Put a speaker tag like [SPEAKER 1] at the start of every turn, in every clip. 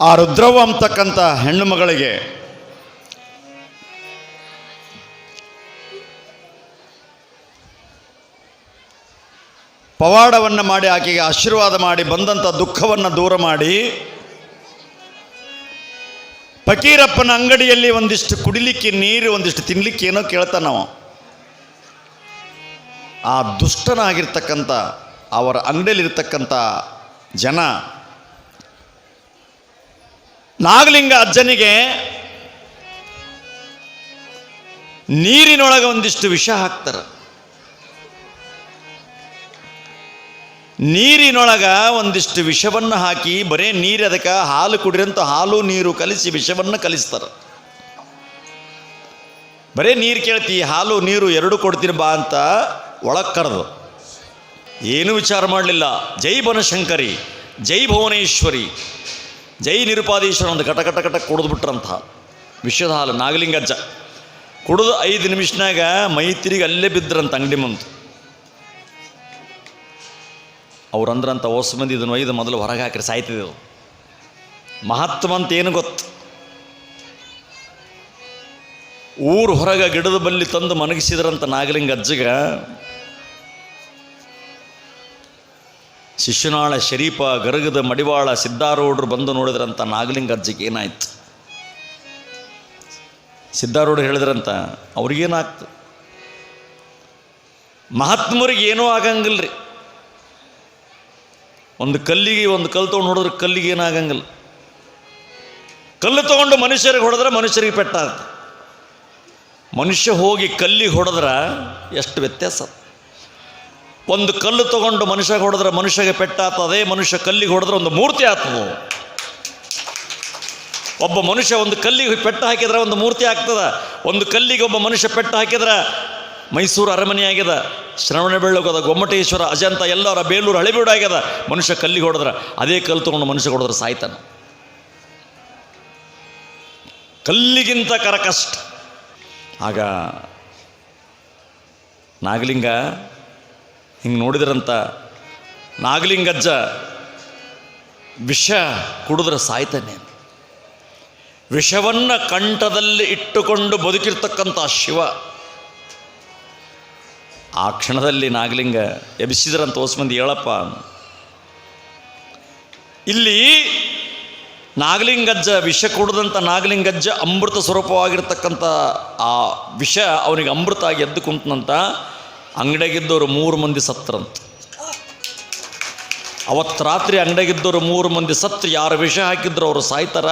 [SPEAKER 1] ಆ ರುದ್ರವ್ವ ಅಂತಕ್ಕಂಥ ಹೆಣ್ಣು ಮಗಳಿಗೆ ಪವಾಡವನ್ನು ಮಾಡಿ ಆಕೆಗೆ ಆಶೀರ್ವಾದ ಮಾಡಿ ಬಂದಂಥ ದುಃಖವನ್ನು ದೂರ ಮಾಡಿ ಫಕೀರಪ್ಪನ ಅಂಗಡಿಯಲ್ಲಿ ಒಂದಿಷ್ಟು ಕುಡಿಲಿಕ್ಕೆ ನೀರು, ಒಂದಿಷ್ಟು ತಿನ್ನಲಿಕ್ಕೆ ಏನೋ ಕೇಳ್ತಾನವ ಆ ದುಷ್ಟನಾಗಿರ್ತಕ್ಕಂಥ, ಅವರ ಅಂಗಡಿಯಲ್ಲಿರ್ತಕ್ಕಂಥ ಜನ ನಾಗಲಿಂಗ ಅಜ್ಜನಿಗೆ ನೀರಿನೊಳಗೆ ಒಂದಿಷ್ಟು ವಿಷ ಹಾಕ್ತಾರೆ. ನೀರಿನೊಳಗ ಒಂದಿಷ್ಟು ವಿಷವನ್ನು ಹಾಕಿ ಬರೇ ನೀರು ಅದಕ್ಕೆ ಹಾಲು ಕುಡಿರಂತ ಹಾಲು ನೀರು ಕಲಿಸಿ ವಿಷವನ್ನು ಕಲಿಸ್ತಾರೆ. ಬರೇ ನೀರು ಕೇಳ್ತಿ, ಹಾಲು ನೀರು ಎರಡು ಕೊಡ್ತೀನಿ ಬಾ ಅಂತ ಒಳಗೆ ಕರೆದು. ಏನೂ ವಿಚಾರ ಮಾಡಲಿಲ್ಲ. ಜೈ ಬನಶಂಕರಿ, ಜೈ ಭುವನೇಶ್ವರಿ. ಜೈ ನಿರುಪಾದೀಶ್ವರ ಒಂದು ಕಟ ಕಟ ಕಟ ಕುಡಿದು ಬಿಟ್ರಂತ. ವಿಷದ ಹಾಲು ನಾಗಲಿಂಗಜ್ಜ. ಕುಡಿದು ಐದು ನಿಮಿಷನಾಗ ಮೈತ್ರಿಗೆ ಅಲ್ಲೇ ಬಿದ್ರಂತ ಅಂಗಡಿ ಮುಂದೆ. ಅವ್ರು ಹೊಸ ಓಸ್ ಮಂದಿ ಇದನ್ನು ಒಯ್ದು ಮೊದಲು ಹೊರಗೆ ಹಾಕಿರಿ ಸಾಯ್ತಿದ್ದೆವು ಮಹತ್ವ ಅಂತ ಏನು ಗೊತ್ತು? ಊರು ಹೊರಗೆ ಗಿಡದ ಬಲ್ಲಿ ತಂದು ಮನಗಿಸಿದ್ರಂತ ನಾಗಲಿಂಗ ಅಜ್ಜಗ ಶಿಶುನಾಳ ಶರೀಫ ಗರಗದ ಮಡಿವಾಳ ಸಿದ್ದಾರೂಢರು ಬಂದು ನೋಡಿದ್ರಂತ ನಾಗಲಿಂಗ ಅಜ್ಜಿಗೆ ಏನಾಯ್ತು? ಸಿದ್ದಾರೂಢರು ಹೇಳಿದ್ರಂತ, ಅವ್ರಿಗೇನಾಗ್ತು? ಮಹಾತ್ಮರಿಗೆ ಏನೂ ರೀ ಒಂದು ಕಲ್ಲಿಗೆ ಒಂದು ಕಲ್ಲು ತೊಗೊಂಡು ಹೊಡೆದ್ರೆ ಕಲ್ಲಿಗೆ ಏನಾಗಂಗಿಲ್ಲ ಕಲ್ಲು ತೊಗೊಂಡು ಮನುಷ್ಯರಿಗೆ ಹೊಡೆದ್ರೆ ಮನುಷ್ಯರಿಗೆ ಪೆಟ್ಟಾಗುತ್ತೆ. ಮನುಷ್ಯ ಹೋಗಿ ಕಲ್ಲಿಗೆ ಹೊಡೆದ್ರೆ ಎಷ್ಟು ವ್ಯತ್ಯಾಸ? ಒಂದು ಕಲ್ಲು ತಗೊಂಡು ಮನುಷ್ಯ ಹೊಡೆದ್ರೆ ಮನುಷ್ಯಗೆ ಪೆಟ್ಟಾತ ಅದೇ ಮನುಷ್ಯ ಕಲ್ಲಿಗೆ ಹೊಡೆದ್ರೆ ಒಂದು ಮೂರ್ತಿ ಆಗ್ತದೆ. ಒಬ್ಬ ಮನುಷ್ಯ ಒಂದು ಕಲ್ಲಿಗೆ ಪೆಟ್ಟು ಹಾಕಿದ್ರೆ ಒಂದು ಮೂರ್ತಿ ಆಗ್ತದ. ಒಂದು ಕಲ್ಲಿಗೆ ಒಬ್ಬ ಮನುಷ್ಯ ಪೆಟ್ಟು ಹಾಕಿದ್ರೆ ಮೈಸೂರು ಅರಮನೆ ಆಗ್ಯದ ಶ್ರವಣ ಬೆಳ್ಳಗೋದ ಗೊಮ್ಮಟೇಶ್ವರ, ಅಜಂತ, ಎಲ್ಲರ ಬೇಲೂರು ಹಳೆಬೀಡು ಆಗ್ಯದ ಮನುಷ್ಯ ಕಲ್ಲಿಗೆ ಹೊಡೆದ್ರೆ ಅದೇ ಕಲ್ಲು ತಗೊಂಡು ಮನುಷ್ಯ ಹೊಡೆದ್ರೆ ಸಾಯ್ತಾನ. ಕಲ್ಲಿಗಿಂತ ಕರಕಷ್ಟ. ಆಗ ನಾಗಲಿಂಗ ಹಿಂಗೆ ನೋಡಿದ್ರಂತ ನಾಗಲಿಂಗಜ್ಜ ವಿಷ ಕುಡಿದ್ರೆ ಸಾಯ್ತಾನೆ. ವಿಷವನ್ನು ಕಂಠದಲ್ಲಿ ಇಟ್ಟುಕೊಂಡು ಬದುಕಿರ್ತಕ್ಕಂಥ ಶಿವ. ಆ ಕ್ಷಣದಲ್ಲಿ ನಾಗಲಿಂಗ ಎಬ್ಬಿಸಿದ್ರಂತ ಮಂದಿ ಹೇಳಪ್ಪ. ಇಲ್ಲಿ ನಾಗಲಿಂಗಜ್ಜ ವಿಷ ಕುಡಿದಂಥ ನಾಗಲಿಂಗಜ್ಜ ಅಮೃತ ಸ್ವರೂಪವಾಗಿರ್ತಕ್ಕಂಥ ಆ ವಿಷ ಅವನಿಗೆ ಅಮೃತ ಆಗಿ ಎದ್ದು ಕುಂತನಂತ ಅಂಗಡಿಯಾಗಿದ್ದವರು ಮೂರು ಮಂದಿ ಸತ್ರಂತ ಅವತ್ತು ರಾತ್ರಿ ಅಂಗಡಿಯಾಗಿದ್ದವರು ಮೂರು ಮಂದಿ ಸತ್ರು ಯಾರು ವಿಷ ಹಾಕಿದ್ರು ಅವರು ಸಾಯ್ತಾರ?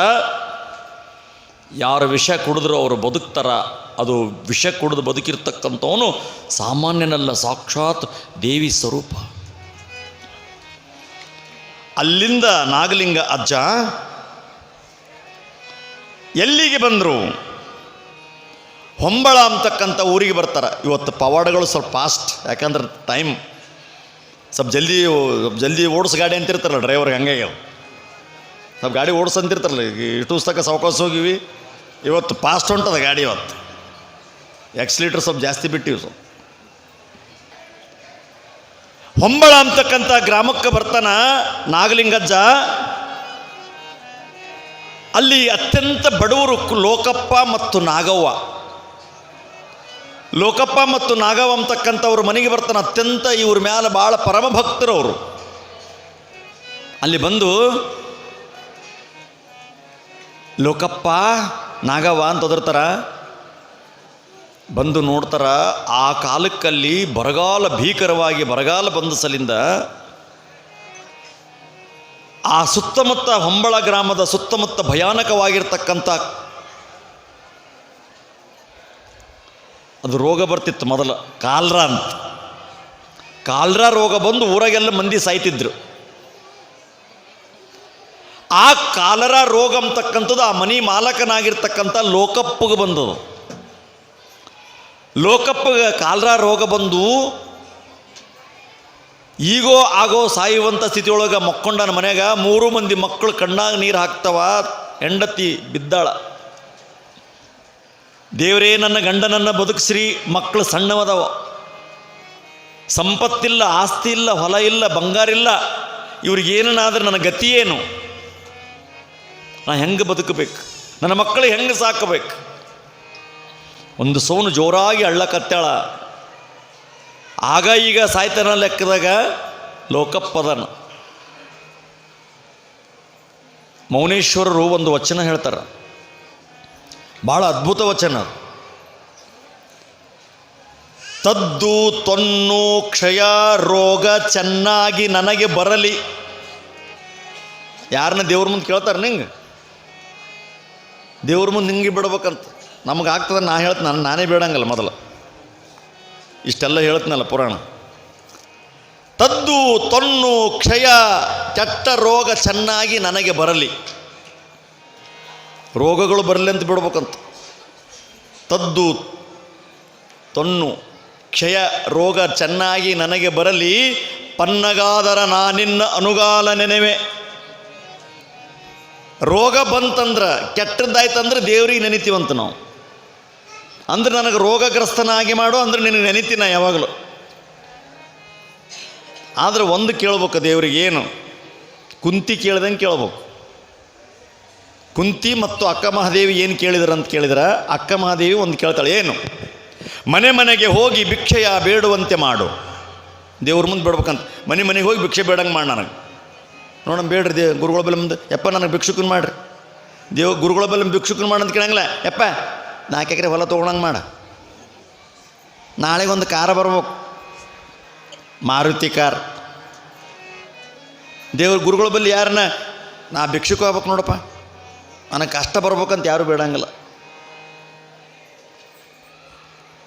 [SPEAKER 1] ಯಾರು ವಿಷ ಕುಡಿದ್ರು ಅವರು ಬದುಕ್ತಾರ? ಅದು ವಿಷ ಕುಡಿದು ಬದುಕಿರ್ತಕ್ಕಂಥವನು ಸಾಮಾನ್ಯನಲ್ಲ, ಸಾಕ್ಷಾತ್ ದೇವಿ ಸ್ವರೂಪ. ಅಲ್ಲಿಂದ ನಾಗಲಿಂಗ ಅಜ್ಜ ಎಲ್ಲಿಗೆ ಬಂದರು? ಹೊಂಬಳ ಅಂತಕ್ಕಂಥ ಊರಿಗೆ ಬರ್ತಾರೆ. ಇವತ್ತು ಪವಾಡಗಳು ಸ್ವಲ್ಪ ಫಾಸ್ಟ್ ಯಾಕಂದ್ರೆ ಟೈಮ್ ಸ್ವಲ್ಪ ಜಲ್ದಿ ಜಲ್ದಿ ಓಡಿಸ್ ಗಾಡಿ ಅಂತಿರ್ತಾರಲ್ಲ ಡ್ರೈವರ್ಗೆ ಹಂಗೆ. ಸ್ವಲ್ಪ ಗಾಡಿ ಓಡಿಸ್ ಅಂತಿರ್ತಾರಲ್ಲ ಇಷ್ಟು ತಕ್ಕ ಸಾವಕಾಶ ಹೋಗಿವಿ. ಇವತ್ತು ಫಾಸ್ಟ್ ಹೊಂಟದ ಗಾಡಿ ಇವತ್ತು. ಎಕ್ಸ್ಲೀಟ್ರ್ ಸ್ವಲ್ಪ ಜಾಸ್ತಿ ಬಿಟ್ಟಿವಿ ಸ್ವಲ್ಪ. ಹೊಂಬಳ ಅಂತಕ್ಕಂಥ ಗ್ರಾಮಕ್ಕೆ ಬರ್ತಾನ ನಾಗಲಿಂಗಜ್ಜ. ಅಲ್ಲಿ ಅತ್ಯಂತ ಬಡವರು ಲೋಕಪ್ಪ ಮತ್ತು ನಾಗವ್ವ. ಲೋಕಪ್ಪ ಮತ್ತು ನಾಗವ ಅಂತಕ್ಕಂಥವ್ರು ಮನೆಗೆ ಬರ್ತಾನೆ. ಅತ್ಯಂತ ಇವ್ರ ಮ್ಯಾಲ ಭಾಳ ಪರಮ ಭಕ್ತರು ಅವರು. ಅಲ್ಲಿ ಬಂದು, ಲೋಕಪ್ಪ ನಾಗವ ಅಂತ ಒದರ್ತಾರ. ಬಂದು ನೋಡ್ತಾರ, ಆ ಕಾಲಕ್ಕಲ್ಲಿ ಬರಗಾಲ ಭೀಕರವಾಗಿ ಬರಗಾಲ ಬಂದ ಸಲಿಂದ ಆ ಸುತ್ತಮುತ್ತ ಹೊಂಬಳ ಗ್ರಾಮದ ಸುತ್ತಮುತ್ತ ಭಯಾನಕವಾಗಿರ್ತಕ್ಕಂಥ ಅದು ರೋಗ ಬರ್ತಿತ್ತು ಮೊದಲು. ಕಾಲ್ರ ಅಂತ. ಕಾಲ್ರ ರೋಗ ಬಂದು ಊರಾಗೆಲ್ಲ ಮಂದಿ ಸಾಯ್ತಿದ್ರು. ಆ ಕಾಲರ ರೋಗ ಅಂತಕ್ಕಂಥದ್ದು ಆ ಮನಿ ಮಾಲಕನಾಗಿರ್ತಕ್ಕಂಥ ಲೋಕಪ್ಪಗೆ ಬಂದದು. ಲೋಕಪ್ಪ ಕಾಲರ ರೋಗ ಬಂದು ಈಗೋ ಆಗೋ ಸಾಯುವಂಥ ಸ್ಥಿತಿಯೊಳಗೆ ಮಕ್ಕೊಂಡನ ಮನೆಯಾಗ ಮೂರು ಮಂದಿ ಮಕ್ಕಳು ಕಣ್ಣಾಗ ನೀರು ಹಾಕ್ತವ, ಹೆಂಡತಿ ಬಿದ್ದಾಳ. ದೇವರೇ, ನನ್ನ ಗಂಡನನ್ನು ಬದುಕಿಸ್ರಿ. ಮಕ್ಕಳು ಸಣ್ಣವದವ. ಸಂಪತ್ತಿಲ್ಲ, ಆಸ್ತಿ ಇಲ್ಲ, ಹೊಲ ಇಲ್ಲ, ಬಂಗಾರ ಇಲ್ಲ. ಇವ್ರಿಗೇನಾದ್ರೆ ನನ್ನ ಗತಿ ಏನು? ನಾ ಹೆಂಗೆ ಬದುಕಬೇಕು? ನನ್ನ ಮಕ್ಕಳು ಹೆಂಗೆ ಸಾಕಬೇಕು? ಒಂದು ಸೋನು ಜೋರಾಗಿ ಅಳ್ಳಕತ್ತಾಳ. ಆಗ ಈಗ ಸಾಯ್ತನ ಲೆಕ್ಕದಾಗ ಲೋಕಪ್ಪದನ. ಮೌನೇಶ್ವರರು ಒಂದು ವಚನ ಹೇಳ್ತಾರೆ. ಭಾಳ ಅದ್ಭುತ ವಚನ ತದ್ದು ತೊನ್ನು ಕ್ಷಯ ರೋಗ ಚೆನ್ನಾಗಿ ನನಗೆ ಬರಲಿ. ಯಾರನ್ನ ದೇವ್ರ ಮುಂದೆ ಕೇಳ್ತಾರೆ ನಿಂಗೆ? ದೇವ್ರ ಮುಂದೆ ಹಿಂಗೆ ಬಿಡ್ಬೇಕಂತ. ನಮಗೆ ಆಗ್ತದೆ ನಾ ಹೇಳ್ತೀನಿ, ನಾನು ನಾನೇ ಬೇಡಂಗಲ್ಲ ಮೊದಲು. ಇಷ್ಟೆಲ್ಲ ಹೇಳ್ತೀನಲ್ಲ ಪುರಾಣ. ತದ್ದು ತೊನ್ನು ಕ್ಷಯ ಕೆಟ್ಟ ರೋಗ ಚೆನ್ನಾಗಿ ನನಗೆ ಬರಲಿ. ರೋಗಗಳು ಬರಲಿ ಅಂತ ಬಿಡ್ಬೇಕಂತ. ತದ್ದು, ತೊನ್ನು, ಕ್ಷಯ, ರೋಗ ಚೆನ್ನಾಗಿ ನನಗೆ ಬರಲಿ, ಪನ್ನಗಾದರ ನಾನಿನ್ನ ಅನುಗಾಲ ನೆನೆವೆ. ರೋಗ ಬಂತಂದ್ರೆ, ಕೆಟ್ಟದ್ದಾಯ್ತಂದ್ರೆ ದೇವ್ರಿಗೆ ನೆನಿತೀವಂತ ನಾವು. ಅಂದ್ರೆ ನನಗೆ ರೋಗಗ್ರಸ್ತನಾಗಿ ಮಾಡು, ಅಂದ್ರೆ ನಿನಗೆ ನೆನಿತೀನ ಯಾವಾಗಲೂ. ಆದರೆ ಒಂದು ಕೇಳ್ಬೇಕು ದೇವ್ರಿಗೆ ಏನು? ಕುಂತಿ ಕೇಳ್ದಂಗೆ ಕೇಳ್ಬೇಕು. ಕುಂತಿ ಮತ್ತು ಅಕ್ಕ ಮಹಾದೇವಿ ಏನು ಕೇಳಿದ್ರು ಅಂತ ಕೇಳಿದ್ರೆ? ಅಕ್ಕ ಮಹಾದೇವಿ ಒಂದು ಕೇಳ್ತಾಳೆ, ಏನು? ಮನೆ ಮನೆಗೆ ಹೋಗಿ ಭಿಕ್ಷೆಯ ಬೇಡುವಂತೆ ಮಾಡು. ದೇವ್ರ ಮುಂದೆ ಬಿಡ್ಬೇಕಂತ. ಮನೆ ಮನೆಗೆ ಹೋಗಿ ಭಿಕ್ಷೆ ಬೇಡಂಗೆ ಮಾಡಿ ನನಗೆ. ನೋಡೋಣ ಬೇಡ್ರಿ ದೇ, ಗುರುಗಳ ಬಲ ಮುಂದೆ. ಯಪ್ಪ, ನನಗೆ ಭಿಕ್ಷುಕನ್ ಮಾಡ್ರಿ. ದೇವ್, ಗುರುಗಳ ಬಲ ಭಿಕ್ಷುಕನ್ ಮಾಡಂತ ಕೇಳಂಗಿಲ್ಲ. ಯಪ್ಪ, ನಾಲ್ಕು ಎಕರೆ ಹೊಲ ತೊಗೊಳಂಗೆ ಮಾಡ. ನಾಳೆಗೆ ಒಂದು ಕಾರ ಬರ್ಬೇಕು. ಮಾರುತಿ ಕಾರ್. ದೇವ್ರ ಗುರುಗಳ ಬಲ್ಲಿ ಯಾರನ್ನ? ನಾ ಭಿಕ್ಷುಕ ಆಗ್ಬೇಕು ನೋಡಪ್ಪ. ನನಗೆ ಕಷ್ಟ ಬರ್ಬೇಕಂತ ಯಾರು ಬೇಡಂಗಿಲ್ಲ.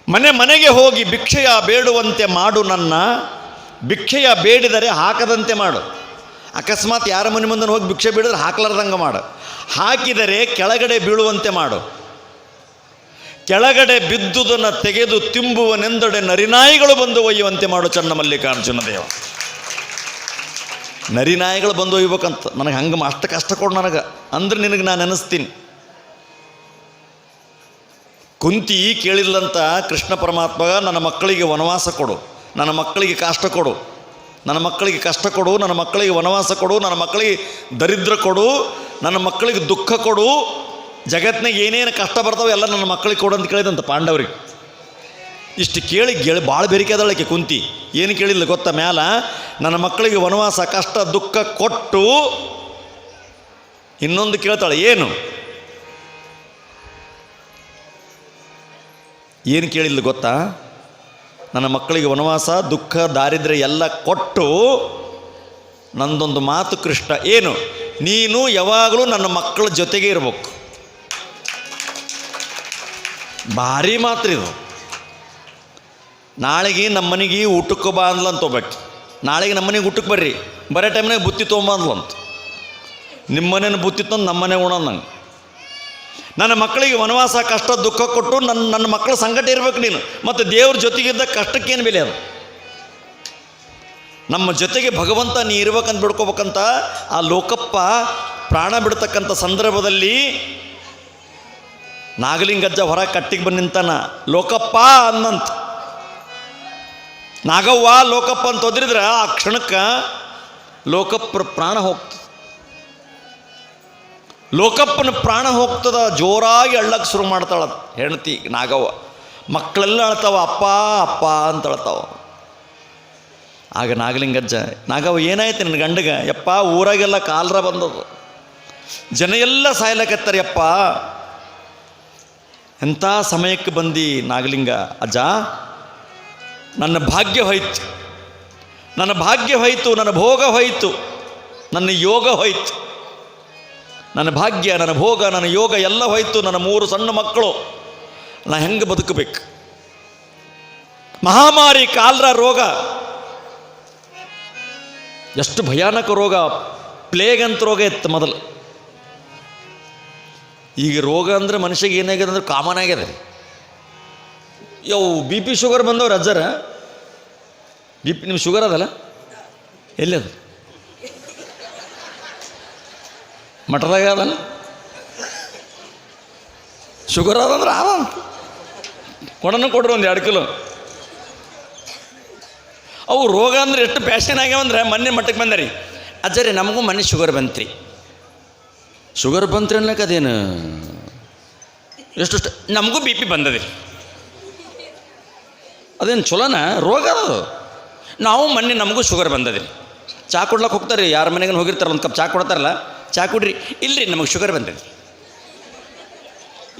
[SPEAKER 1] ಮನೆ ಮನೆಗೆ ಹೋಗಿ ಭಿಕ್ಷೆಯ ಬೇಡುವಂತೆ ಮಾಡು ನನ್ನ, ಭಿಕ್ಷೆಯ ಬೇಡಿದರೆ ಹಾಕದಂತೆ ಮಾಡು. ಅಕಸ್ಮಾತ್ ಯಾರ ಮನೆ ಮುಂದೆ ಹೋಗಿ ಭಿಕ್ಷೆ ಬೇಡಿದ್ರೆ ಹಾಕ್ಲಾರ್ದಂಗೆ ಮಾಡು. ಹಾಕಿದರೆ ಕೆಳಗಡೆ ಬೀಳುವಂತೆ ಮಾಡು. ಕೆಳಗಡೆ ಬಿದ್ದುದನ್ನು ತೆಗೆದು ತಿಂಬುವನೆಂದೊಡೆ ನರಿನಾಯಿಗಳು ಬಂದು ಒಯ್ಯುವಂತೆ ಮಾಡು ಚನ್ನ ಮಲ್ಲಿಕಾರ್ಜುನ ದೇವ ನರಿನಾಯಿಗಳು ಬಂದು ಒಯ್ಬೇಕಂತ. ನನಗೆ ಹಂಗೆ ಅಷ್ಟು ಕಷ್ಟ ಕೊಡು ನನಗೆ. ಅಂದ್ರೆ ನಿನಗೆ ನಾನು ನೆನೆಸ್ತೀನಿ. ಕುಂತಿ ಕೇಳಿಲ್ಲಂತ ಕೃಷ್ಣ ಪರಮಾತ್ಮ ನನ್ನ ಮಕ್ಕಳಿಗೆ ವನವಾಸ ಕೊಡು. ನನ್ನ ಮಕ್ಕಳಿಗೆ ಕಷ್ಟ ಕೊಡು. ನನ್ನ ಮಕ್ಕಳಿಗೆ ಕಷ್ಟ ಕೊಡು. ನನ್ನ ಮಕ್ಕಳಿಗೆ ವನವಾಸ ಕೊಡು. ನನ್ನ ಮಕ್ಕಳಿಗೆ ದರಿದ್ರ ಕೊಡು. ನನ್ನ ಮಕ್ಕಳಿಗೆ ದುಃಖ ಕೊಡು. ಜಗತ್ತಿನಾಗ ಏನೇನು ಕಷ್ಟ ಬರ್ತಾವೆ ಎಲ್ಲ ನನ್ನ ಮಕ್ಕಳಿಗೆ ಕೊಡು ಅಂತ ಕೇಳಿದಂತ ಪಾಂಡವರಿಗೆ. ಇಷ್ಟು ಕೇಳಿ ಕೇಳಿ ಭಾಳ ಬೆರಿಕೆ ಅದಳಕ್ಕೆ ಕುಂತಿ. ಏನು ಕೇಳಿಲ್ಲ ಗೊತ್ತ ಮ್ಯಾಲ? ನನ್ನ ಮಕ್ಕಳಿಗೆ ವನವಾಸ ಕಷ್ಟ ದುಃಖ ಕೊಟ್ಟು ಇನ್ನೊಂದು ಕೇಳ್ತಾಳೆ, ಏನು? ಏನು ಕೇಳಿಲ್ಲ ಗೊತ್ತಾ? ನನ್ನ ಮಕ್ಕಳಿಗೆ ವನವಾಸ, ದುಃಖ, ದಾರಿದ್ರ್ಯ ಎಲ್ಲ ಕೊಟ್ಟು ನಂದೊಂದು ಮಾತು ಕೃಷ್ಣ, ಏನು? ನೀನು ಯಾವಾಗಲೂ ನನ್ನ ಮಕ್ಕಳ ಜೊತೆಗೆ ಇರಬೇಕು. ಭಾರಿ ಮಾತ್ರ ಇದು ನಾಳೆಗೆ ನಮ್ಮ ಮನೆಗೆ ಊಟಕ್ಕೆ ಬಾ ಅಂದ್ಲ ಅಂತ ಹೋಗ್ಬೇಕು ನಾಳೆಗೆ ನಮ್ಮ ಮನೆಗೆ ಊಟಕ್ಕೆ ಬರ್ರಿ. ಬರೋ ಟೈಮ್ನಾಗ ಬುತ್ತಿ ತೊಗೊಂಬಂದ್ಲು ಅಂತ. ನಿಮ್ಮ ಮನೇನ ಬುತ್ತಿ ತಂದು ನಮ್ಮ ಮನೆ ಉಣ ನಂಗೆ. ನನ್ನ ಮಕ್ಕಳಿಗೆ ವನವಾಸ, ಕಷ್ಟ, ದುಃಖ ಕೊಟ್ಟು ನನ್ನ ನನ್ನ ಮಕ್ಕಳ ಸಂಕಟ ಇರ್ಬೇಕು ನೀನು. ಮತ್ತು ದೇವ್ರ ಜೊತೆಗಿದ್ದ ಕಷ್ಟಕ್ಕೇನು ಬೆಲೆ ಅದು? ನಮ್ಮ ಜೊತೆಗೆ ಭಗವಂತ ನೀ ಇರ್ಬೇಕಂತ ಬಿಡ್ಕೋಬೇಕಂತ ಆ ಲೋಕಪ್ಪ ಪ್ರಾಣ ಬಿಡ್ತಕ್ಕಂಥ ಸಂದರ್ಭದಲ್ಲಿ ನಾಗಲಿಂಗಜ್ಜ ಹೊರ ಕಟ್ಟಿಗೆ ಬಂದು ನಿಂತಾನ, ಲೋಕಪ್ಪ ಅನ್ನಂತ. ನಾಗವ್ವ ಲೋಕಪ್ಪ ಅಂತ ಒದ್ರಿದ್ರೆ ಆ ಕ್ಷಣಕ್ಕೆ ಲೋಕಪ್ಪರ ಪ್ರಾಣ ಹೋಗ್ತದೆ ಲೋಕಪ್ಪನ ಪ್ರಾಣ ಹೋಗ್ತದ, ಜೋರಾಗಿ ಅಳ್ಳಕ್ಕೆ ಶುರು ಮಾಡ್ತಾಳ ಹೆಂಡತಿ ನಾಗವ್ವ. ಮಕ್ಕಳೆಲ್ಲ ಅಳ್ತಾವ, ಅಪ್ಪ ಅಪ್ಪ ಅಂತ ಅಳ್ತಾವ. ಆಗ ನಾಗಲಿಂಗಜ್ಜ, ನಾಗವ್ವ, ಏನಾಯ್ತು ನಿನ್ನ ಗಂಡಗ? ಯಪ್ಪ, ಊರಾಗೆಲ್ಲ ಕಾಲರ ಬಂದದು ಜನ ಎಲ್ಲ ಸಾಯ್ಲಕತ್ತಾರ ಎಂಥ ಸಮಯಕ್ಕೆ ಬಂದು ನಾಗಲಿಂಗ? ಅಜ್ಜ ನನ್ನ ಭಾಗ್ಯ ಹೋಯ್ತು. ನನ್ನ ಭಾಗ್ಯ ಹೋಯ್ತು, ನನ್ನ ಭೋಗ ಹೋಯಿತು, ನನ್ನ ಯೋಗ ಹೋಯ್ತು. ನನ್ನ ಭಾಗ್ಯ, ನನ್ನ ಭೋಗ, ನನ್ನ ಯೋಗ ಎಲ್ಲ ಹೋಯಿತು, ನನ್ನ ಮೂರು ಸಣ್ಣ ಮಕ್ಕಳು. ನಾ ಹೆಂಗೆ ಬದುಕಬೇಕು? ಮಹಾಮಾರಿ ಕಾಲ್ರ ರೋಗ. ಎಷ್ಟು ಭಯಾನಕ ರೋಗ. ಪ್ಲೇಗ್ ಅಂತ ರೋಗ ಇತ್ತು ಮೊದಲು. ಈಗ ರೋಗ ಅಂದ್ರೆ ಮನುಷ್ಯಗೆ ಏನಾಗಿದೆ ಅಂದ್ರೆ ಕಾಮನ್ ಆಗಿದೆ. ಯವು ಬಿ ಪಿ ಶುಗರ್ ಬಂದವ್ರು ಅಜ್ಜರ? ಬಿ ಪಿ ನಿಮ್ಮ ಶುಗರ್ ಅದಲ್ಲ? ಎಲ್ಲಿ ಅದು? ಮಠದಾಗ ಅದಲ್ಲ? ಶುಗರ್ ಅದಂದ್ರೆ ಅದ ಕೊಡನು ಕೊಡ್ರಿ ಒಂದು ಎರಡು ಕಿಲೋ. ಅವು ರೋಗ ಅಂದ್ರೆ ಎಷ್ಟು ಪ್ಯಾಷನ್ ಆಗ್ಯಾವಂದ್ರೆ ಮೊನ್ನೆ ಮಟ್ಟಕ್ಕೆ ಬಂದರಿ. ಅಜ್ಜರಿ, ನಮಗೂ ಮೊನ್ನೆ ಶುಗರ್ ಬಂತ್ರಿ. ಶುಗರ್ ಬಂತ್ರಿ ಅನ್ಲಕ್ಕ ಅದೇನು? ಎಷ್ಟು ನಮಗೂ ಬಿ ಪಿ ಬಂದದೆ ಅದೇನು ಚಲೋನ? ರೋಗ ಅದು ನಾವು ಮೊನ್ನೆ ನಮಗೂ ಶುಗರ್ ಬಂದದ್ರಿ. ಚಾ ಕೊಡ್ಲಕ್ಕೆ ಹೋಗ್ತಾರೆ ಯಾರ ಮನೆಗೆ ಹೋಗಿರ್ತಾರೆ ಒಂದು ಕಪ್ ಚಾ ಕೊಡ್ತಾರಲ್ಲ, ಚಾ ಕುಡ್ರಿ. ಇಲ್ಲರಿ ನಮಗೆ ಶುಗರ್ ಬಂದಿದೆ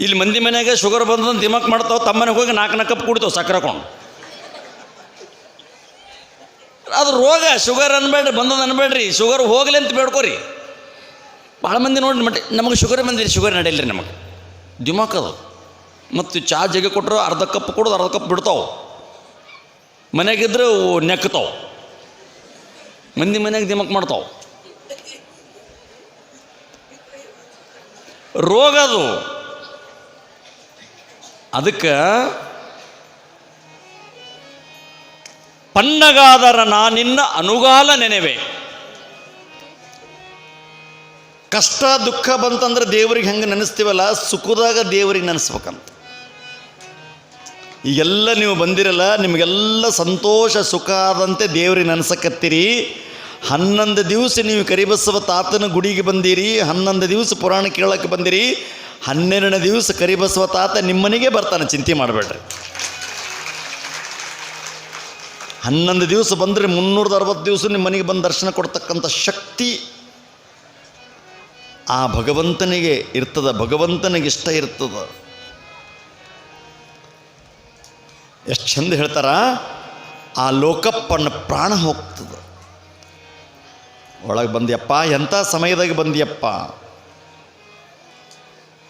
[SPEAKER 1] ಇಲ್ಲಿ ಮಂದಿ ಮನೆಗೆ ಶುಗರ್ ಬಂದಂತ ದಿಮಾಕ್ ಮಾಡ್ತಾವೆ, ತಮ್ಮ ಮನೆಗೆ ಹೋಗಿ ನಾಲ್ಕು ನಾಲ್ಕು ಕಪ್ ಕುಡಿತಾವೆ ಸಕ್ಕರೆ ಕೊಂಡು ಅದು ರೋಗ ಶುಗರ್ ಅನ್ಬೇಡ್ರಿ ಬಂದದ ಅನ್ಬೇಡ್ರಿ. ಶುಗರ್ ಹೋಗಲಿ ಅಂತ ಬೇಡ್ಕೋರಿ. ಭಾಳ ಮಂದಿ ನೋಡಿ ಮಟ್ಟಿ, ನಮಗೆ ಶುಗರ್ ಬಂದಿರಿ ಶುಗರ್ ನಡೆಯಲ್ಲ ರೀ ನಮಗೆ. ದಿಮಾಕ್ ಅದು. ಮತ್ತು ಚಾ ಜಗ ಕೊಟ್ಟರು ಅರ್ಧ ಕಪ್ ಕೊಡೋದು ಅರ್ಧ ಕಪ್ ಬಿಡ್ತಾವೆ. ಮನೆಗಿದ್ರೆ ನೆಕ್ತಾವ. ಮಂದಿ ಮನೆಗೆ ದಿಮಕ್ ಮಾಡ್ತಾವೆ. ರೋಗ ಅದು. ಅದಕ್ಕೆ ಪನ್ನಗಾದರ ನಾನಿನ್ನ ಅನುಗಾಲ ನೆನೆವೆ. ಕಷ್ಟ ದುಃಖ ಬಂತಂದ್ರೆ ದೇವ್ರಿಗೆ ಹೆಂಗೆ ನೆನೆಸ್ತೀವಲ್ಲ, ಸುಖದಾಗ ದೇವ್ರಿಗೆ ನೆನೆಸ್ಬೇಕಂತ. ಈಗೆಲ್ಲ ನೀವು ಬಂದಿರಲ್ಲ, ನಿಮಗೆಲ್ಲ ಸಂತೋಷ ಸುಖ ಆದಂತೆ ದೇವ್ರಿಗೆ ನೆನೆಸಕತ್ತೀರಿ. ಹನ್ನೊಂದು ದಿವಸ ನೀವು ಕರಿಬಸವ ತಾತನ ಗುಡಿಗೆ ಬಂದಿರಿ, ಹನ್ನೊಂದು ದಿವಸ ಪುರಾಣ ಕೇಳಕ್ಕೆ ಬಂದಿರಿ, ಹನ್ನೆರಡನೇ ದಿವಸ ಕರಿಬಸವ ತಾತ ನಿಮ್ಮನೆಗೆ ಬರ್ತಾನೆ, ಚಿಂತೆ ಮಾಡಬೇಡ್ರಿ. ಹನ್ನೊಂದು ದಿವಸ ಬಂದರೆ ಮುನ್ನೂರದ ಅರವತ್ತು ದಿವಸ ನಿಮ್ಮ ಮನೆಗೆ ಬಂದು ದರ್ಶನ ಕೊಡ್ತಕ್ಕಂಥ ಶಕ್ತಿ ಆ ಭಗವಂತನಿಗೆ ಇರ್ತದ, ಭಗವಂತನಿಗೆ ಇಷ್ಟ ಇರ್ತದ. ಎಷ್ಟು ಚಂದ ಹೇಳ್ತಾರ? ಆ ಲೋಕಪ್ಪನ ಪ್ರಾಣ ಹೋಗ್ತದೆ. ಒಳಗೆ ಬಂದಿಯಪ್ಪ ಎಂಥ ಸಮಯದಾಗ ಬಂದಿಯಪ್ಪ?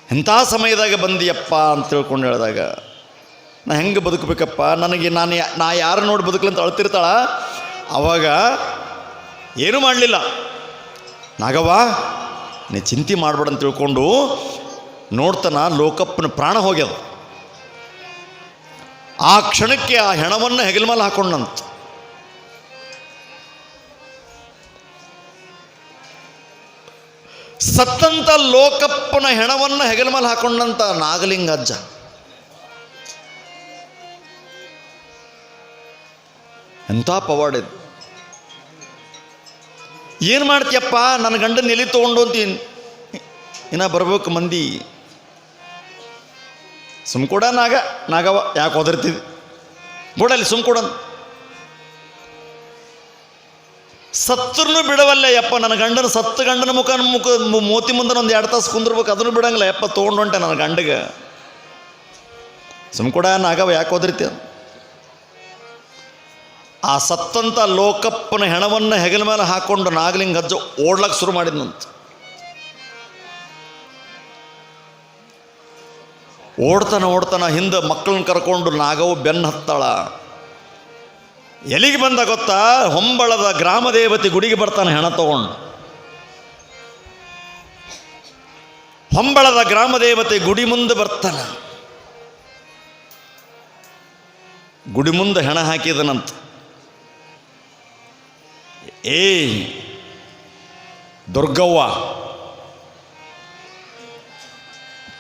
[SPEAKER 1] ಎಂಥ ಸಮಯದಾಗ ಬಂದಿಯಪ್ಪ ಅಂತ ತಿಳ್ಕೊಂಡು ಹೇಳಿದಾಗ, ನಾ ಹೆಂಗೆ ಬದುಕಬೇಕಪ್ಪ? ನನಗೆ ನಾನು ನಾ ಯಾರು ನೋಡಿ ಅಂತ ಅಳ್ತಿರ್ತಾಳ? ಅವಾಗ ಏನೂ ಮಾಡಲಿಲ್ಲ. ನಾಗವ್ವ, ನೀ ಚಿಂತೆ ಮಾಡಬೇಡ ಅಂತ ತಿಳ್ಕೊಂಡು ನೋಡ್ತಾನ ಲೋಕಪ್ಪನ ಪ್ರಾಣ ಹೋಗ್ಯದ. ಆ ಕ್ಷಣಕ್ಕೆ ಆ ಹೆಣವನ್ನು ಹೆಗಲ ಮೇಲೆ ಹಾಕೊಂಡಂತ. ಸತ್ತಂತ ಲೋಕಪ್ಪನ ಹೆಣವನ್ನು ಹೆಗಲ ಮೇಲೆ ಹಾಕೊಂಡಂತ ನಾಗಲಿಂಗ ಅಜ್ಜ ಎಂಥ ಪವಾಡ ಇದು. ಏನು ಮಾಡ್ತೀಯಪ್ಪ? ನನ್ನ ಗಂಡನ ಎಲ್ಲಿ ತೊಗೊಂಡು ಅಂತೀನಿ ಇನ್ನ ಬರ್ಬೇಕು ಮಂದಿ. ಸುಮ್ಕೊಡ ನಾಗ, ನಾಗವ ಯಾಕೆ ಒದರ್ತಿದ್ವಿ ಸುಮ್ ಕೂಡ ಬಿಡವಲ್ಲ ಯಪ್ಪ, ನನ್ನ ಗಂಡನ ಸತ್ತು ಗಂಡನ ಮುಖ ಮುಖ ಮೋತಿ ಮುಂದೆ ಒಂದು ಎರಡು ತಾಸು ಕುಂದಿರ್ಬೇಕು, ಅದನ್ನು ಬಿಡಂಗಿಲ್ಲ, ಯಪ್ಪ, ತೊಗೊಂಡು ಹೊಂಟೆ ನನ್ನ ಗಂಡಗೆ. ಸುಮ್ಕೂಡ ನಾಗವ ಯಾಕೆ ಒದರ್ತಿ? ಆ ಸತ್ತಂತ ಲೋಕಪ್ಪನ ಹೆಣವನ್ನು ಹೆಗಲ ಮೇಲೆ ಹಾಕೊಂಡು ನಾಗಲಿಂಗ ಅಜ್ಜ ಓಡ್ಲಕ್ಕೆ ಶುರು ಮಾಡಿದ್ನಂತ. ಓಡ್ತಾನ ಓಡ್ತಾನೆ ಹಿಂದೆ ಮಕ್ಕಳನ್ನ ಕರ್ಕೊಂಡು ನಾಗವು ಬೆನ್ನು ಹತ್ತಾಳ. ಎಲ್ಲಿಗೆ ಬಂದ ಗೊತ್ತಾ? ಹೊಂಬಳದ ಗ್ರಾಮ ದೇವತೆ ಗುಡಿಗೆ ಬರ್ತಾನೆ ಹೆಣ ತಗೊಂಡು. ಹೊಂಬಳದ ಗ್ರಾಮ ದೇವತೆ ಗುಡಿ ಮುಂದೆ ಬರ್ತಾನ. ಗುಡಿ ಮುಂದೆ ಹೆಣ ಹಾಕಿದನಂತ. ಏ ದುರ್ಗವ್ವ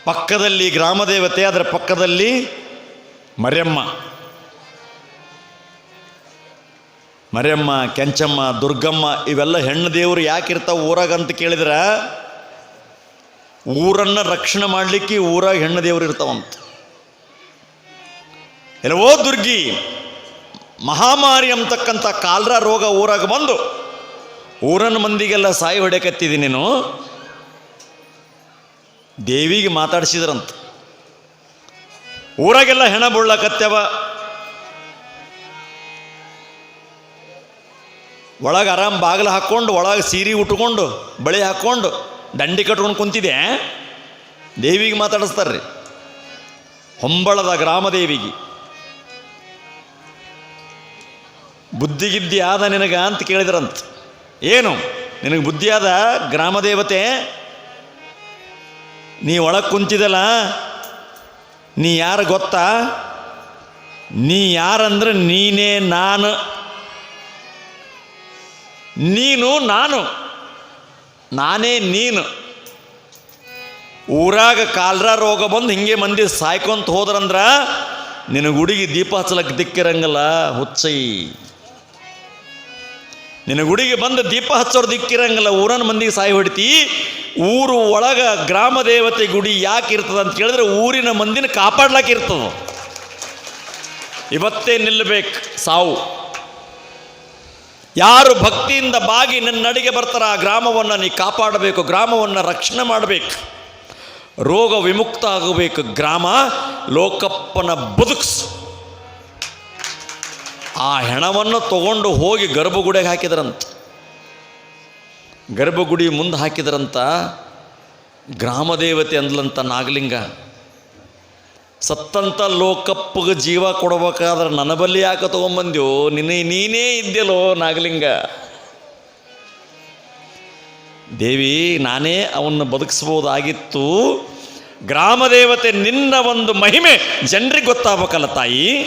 [SPEAKER 1] ಪಕ್ಕದಲ್ಲಿ ಗ್ರಾಮ ದೇವತೆ ಅದರ ಪಕ್ಕದಲ್ಲಿ ಮರಿಯಮ್ಮ. ಮರಿಯಮ್ಮ, ಕೆಂಚಮ್ಮ, ದುರ್ಗಮ್ಮ, ಇವೆಲ್ಲ ಹೆಣ್ಣು ದೇವರು ಯಾಕೆ ಇರ್ತಾವ ಊರಾಗ ಅಂತ ಕೇಳಿದ್ರೆ, ಊರನ್ನು ರಕ್ಷಣೆ ಮಾಡಲಿಕ್ಕೆ ಊರಾಗ ಹೆಣ್ಣು ದೇವರು ಇರ್ತಾವಂತ. ಎಲ್ಲವೋ ದುರ್ಗಿ, ಮಹಾಮಾರಿ ಅಂತಕ್ಕಂಥ ಕಾಲ್ರ ರೋಗ ಊರಾಗ ಬಂದು, ಊರನ್ನ ಮಂದಿಗೆಲ್ಲ ಸಾಯಿ ಹೊಡೆಕತ್ತಿದ್ದೀನಿ ನೀನು. ದೇವಿಗೆ ಮಾತಾಡಿಸಿದ್ರಂತ. ಊರಾಗೆಲ್ಲ ಹೆಣ ಬೀಳ್ಳಕತ್ಯವ ಒಳಗೆ ಆರಾಮ್ ಬಾಗಿಲು ಹಾಕ್ಕೊಂಡು ಒಳಗೆ ಸೀರೆ ಉಟ್ಕೊಂಡು, ಬಳೆ ಹಾಕ್ಕೊಂಡು ದಂಡಿ ಕಟ್ಕೊಂಡು ಕುಂತಿದೆ ದೇವಿಗೆ ಮಾತಾಡಿಸ್ತಾರ್ರಿ. ಹೊಂಬಳದ ಗ್ರಾಮದೇವಿಗೆ ಬುದ್ಧಿಗಿದ್ದಿ ಆದ ನಿನಗ ಅಂತ ಕೇಳಿದ್ರಂತ. ಏನು? ನಿನಗೆ ಬುದ್ಧಿಯಾದ ಗ್ರಾಮದೇವತೆ ನೀ ಒಳಗೆ ಕುಂತಿದಲ್ಲ, ನೀ ಯಾರು ಗೊತ್ತಾ? ನೀ ಯಾರಂದ್ರೆ ನೀನೇ ನಾನು. ನೀನು ನಾನು. ನಾನೇ ನೀನು. ಊರಾಗ ಕಾಲ್ರ ರೋಗ ಬಂದು ಹಿಂಗೆ ಮಂದಿ ಸಾಯ್ಕೊಂತ ಹೋದ್ರಂದ್ರ ನಿನಗೆ ಹುಡುಗಿ ದೀಪ ಹಚ್ಚಲಕ್ಕೆ ದಿಕ್ಕಿರಂಗಲ್ಲ ಹುಚ್ಚೈ. ನಿನಗುಡಿಗೆ ಬಂದು ದೀಪ ಹಚ್ಚೋರು ದಿಕ್ಕಿರಂಗಲ್ಲ, ಊರನ ಮಂದಿಗೆ ಸಾಯಿ ಹೊಡಿತಿ? ಊರು ಒಳಗ ಗ್ರಾಮ ದೇವತೆ ಗುಡಿ ಯಾಕೆ ಇರ್ತದೆ ಅಂತ ಕೇಳಿದ್ರೆ ಊರಿನ ಮಂದಿನ ಕಾಪಾಡ್ಲಾಕ ಇರ್ತದ. ಇವತ್ತೇ ನಿಲ್ಲಬೇಕು ಸಾವು. ಯಾರು ಭಕ್ತಿಯಿಂದ ಬಾಗಿ ನನ್ನ ನಡಿಗೆ ಬರ್ತಾರ, ಆ ಗ್ರಾಮವನ್ನು ನೀ ಕಾಪಾಡಬೇಕು, ಗ್ರಾಮವನ್ನು ರಕ್ಷಣೆ ಮಾಡಬೇಕು. ರೋಗ ವಿಮುಕ್ತ ಆಗಬೇಕು ಗ್ರಾಮ, ಲೋಕಪ್ಪನ ಬದುಕ್ಸು. ಆ ಹೆಣವನ್ನು ತಗೊಂಡು ಹೋಗಿ ಗರ್ಭಗುಡೆಗೆ ಹಾಕಿದ್ರಂತ. ಗರ್ಭಗುಡಿ ಮುಂದೆ ಹಾಕಿದ್ರಂತ ಗ್ರಾಮ ದೇವತೆ ಅಂದ್ಲಂತ ನಾಗಲಿಂಗ. ಸತ್ತಂತ ಲೋಕಪ್ಪಗೆ ಜೀವ ಕೊಡಬೇಕಾದ್ರೆ ನನ್ನ ಬಲ್ಲಿ ಯಾಕೆ ತೊಗೊಂಬಂದ್ಯೋ? ನಿನ್ನೆ ನೀನೇ ಇದ್ಯಲೋ ನಾಗಲಿಂಗ. ದೇವಿ, ನಾನೇ ಅವನ್ನ ಬದುಕಿಸ್ಬೋದಾಗಿತ್ತು. ಗ್ರಾಮ ದೇವತೆ ನಿನ್ನ ಒಂದು ಮಹಿಮೆ. ಜನರಿಗೆ ಗೊತ್ತಾಗಬೇಕಲ್ಲ ತಾಯಿ.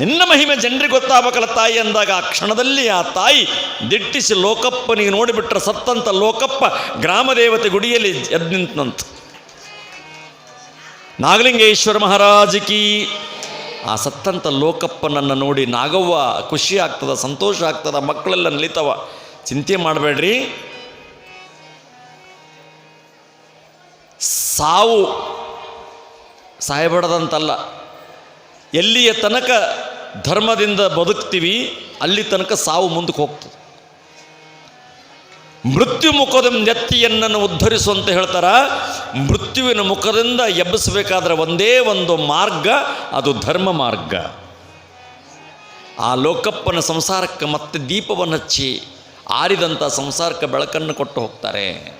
[SPEAKER 1] ನಿನ್ನ ಮಹಿಮೆ ಜನರಿಗೆ ಗೊತ್ತಾಗಬೇಕಲ್ಲ ತಾಯಿ ಅಂದಾಗ ಆ ಕ್ಷಣದಲ್ಲಿ ಆ ತಾಯಿ ದಿಟ್ಟಿಸಿ ಲೋಕಪ್ಪನಿಗೆ ನೋಡಿಬಿಟ್ರೆ ಸತ್ತಂತ ಲೋಕಪ್ಪ ಗ್ರಾಮ ದೇವತೆ ಗುಡಿಯಲ್ಲಿ ಎದ್ದು ನಿಂತನಂತ. ನಾಗಲಿಂಗೇಶ್ವರ ಮಹಾರಾಜಕಿ ಆ ಸತ್ತಂತ ಲೋಕಪ್ಪನನ್ನು ನೋಡಿ ನಾಗವ್ವ ಖುಷಿ ಆಗ್ತದ, ಸಂತೋಷ ಆಗ್ತದ, ಮಕ್ಕಳೆಲ್ಲ ನಲಿತವ. ಚಿಂತೆ ಮಾಡಬೇಡ್ರಿ. ಸಾವು ಸಾಯಬಾರ್ದಂತಲ್ಲ. ಎಲ್ಲಿಯ ತನಕ ಧರ್ಮದಿಂದ ಬದುಕ್ತೀವಿ, ಅಲ್ಲಿ ತನಕ ಸಾವು ಮುಂದಕ್ಕೆ ಹೋಗ್ತದೆ. ಮೃತ್ಯು ಮುಖದ ನೆತ್ತಿಯನ್ನು ಉದ್ಧರಿಸುವಂತ ಹೇಳ್ತಾರ. ಮೃತ್ಯುವಿನ ಮುಖದಿಂದ ಎಬ್ಬಿಸಬೇಕಾದ್ರೆ ಒಂದೇ ಒಂದು ಮಾರ್ಗ, ಅದು ಧರ್ಮ ಮಾರ್ಗ. ಆ ಲೋಕಪ್ಪನ ಸಂಸಾರಕ್ಕೆ ಮತ್ತೆ ದೀಪವನ್ನು ಹಚ್ಚಿ ಆರಿದಂಥ ಸಂಸಾರಕ್ಕೆ ಬೆಳಕನ್ನು ಕೊಟ್ಟು ಹೋಗ್ತಾರೆ.